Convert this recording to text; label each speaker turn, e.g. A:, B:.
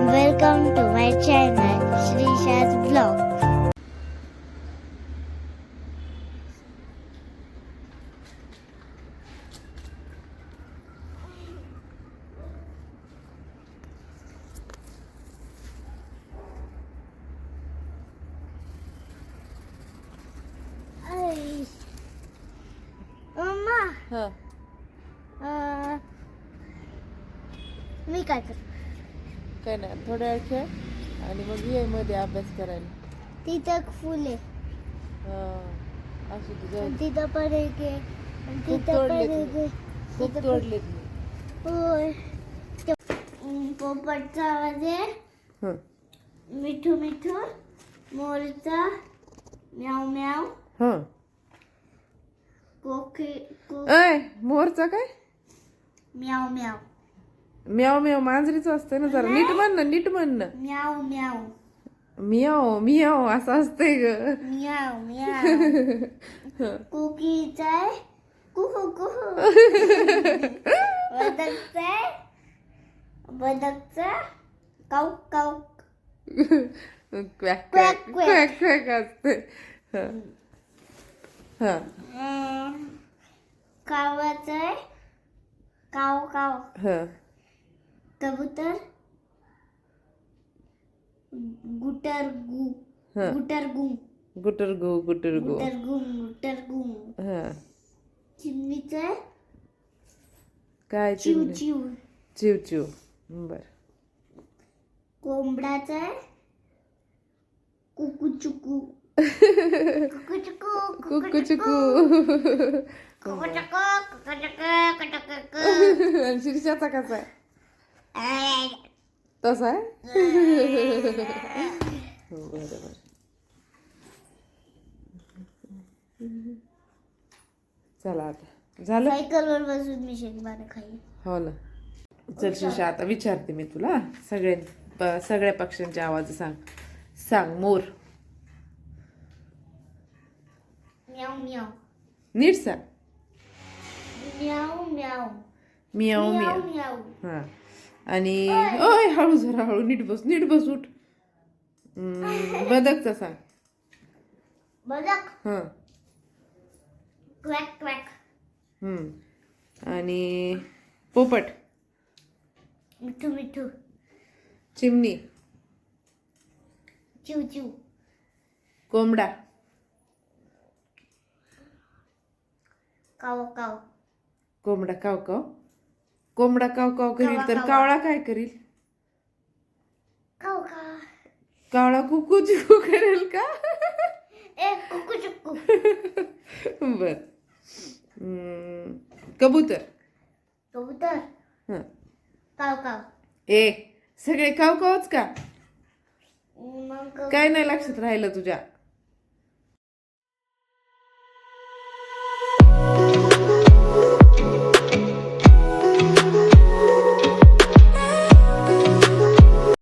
A: Welcome to my channel, Shrisha's Vlog. I. Mamma
B: हा
A: अं, मी काय कर
B: काय नाही थोड्या वेळ खेळ आणि मग ये मध्ये अभ्यास करायला.
A: तिथं फुल
B: हा असू दे जाऊ दे.
A: तिथं पण एक आहे. आणि
B: खूप
A: तिथं पण
B: तोडले
A: एक
B: तुम्ही.
A: आहे.
B: खूप
A: तिथं पण-
B: तोडलेत मी.
A: होय. ते- अं, पोपटचा आवाज आहे.
B: हं.
A: मिठू मिठू मोरचा म्याव म्याव
B: हं.
A: कोकी को
B: मोरचा काय?
A: म्याव म्याव
B: म्याव म्याव मांजरीचं असतंय ना जरा. नीट म्हण ना नीट म्हण ना.
A: म्याव म्याव.
B: मियाव मियाव असं असतंय ग.
A: म्याव म्याव. कुकीचा आहे. कुहू कुहू. बदकचा आहे. बदकचा. काऊ काऊ
B: क्वॅक
A: क्वॅक,
B: क्वॅक.
A: क्वॅक.
B: असते हं.
A: अं, कावाचा आहे. काव काव.
B: हं.
A: कबूतर गुटर गु
B: हं.
A: गुटर गुम
B: गुटर गो गुटर गो
A: गुटर गुम गुटर गुम
B: हं.
A: चिमणीचं?
B: काय
A: चिव? चिव
B: चिव चिव बर.
A: कोंबडाचा? कुकू चुकू कुकू चुकू
B: कुकू चिकू
A: कुकू चुकू कुकू चुकू कुकू चुकू
B: आणि शिरशाचा कसा आहे? तसा आहे? हो, बरोबर. चला आता. झालं?
A: सायकलवर बसून मी शेंगदाणे खाईल
B: हो ना. चल शिशा आता विचारते मी तुला. सगळ्या प- सगळ्या पक्ष्यांचे आवाज सांग. सांग मोर.
A: म्याव म्याव
B: नीट सांग.
A: म्याव म्याव
B: मियाव
A: म्याव
B: मियाव
A: म्याव
B: हा. आणि ओय. हळू जरा हळू. नीट बस नीट बस उठ. बदकचा सांग
A: बदक.
B: हा.
A: क्वॅक क्वॅक.
B: हम्म. आणि पोपट.
A: मिठू मिठू.
B: चिमणी.
A: चिव चिव.
B: कोंबडा.
A: काव काव.
B: कोंबडा काव काव. कोंबडा काव काव करील तर
A: कावा.
B: कावळा काय करील?
A: काव काव.
B: कावळा कुकू चिकू करेल का? बर. कबूतर.
A: कबूतर?
B: हं.
A: काव काव.
B: ए सगळे काव कावच का?
A: मग
B: काय नाही लक्षात राहिलं तुझ्या.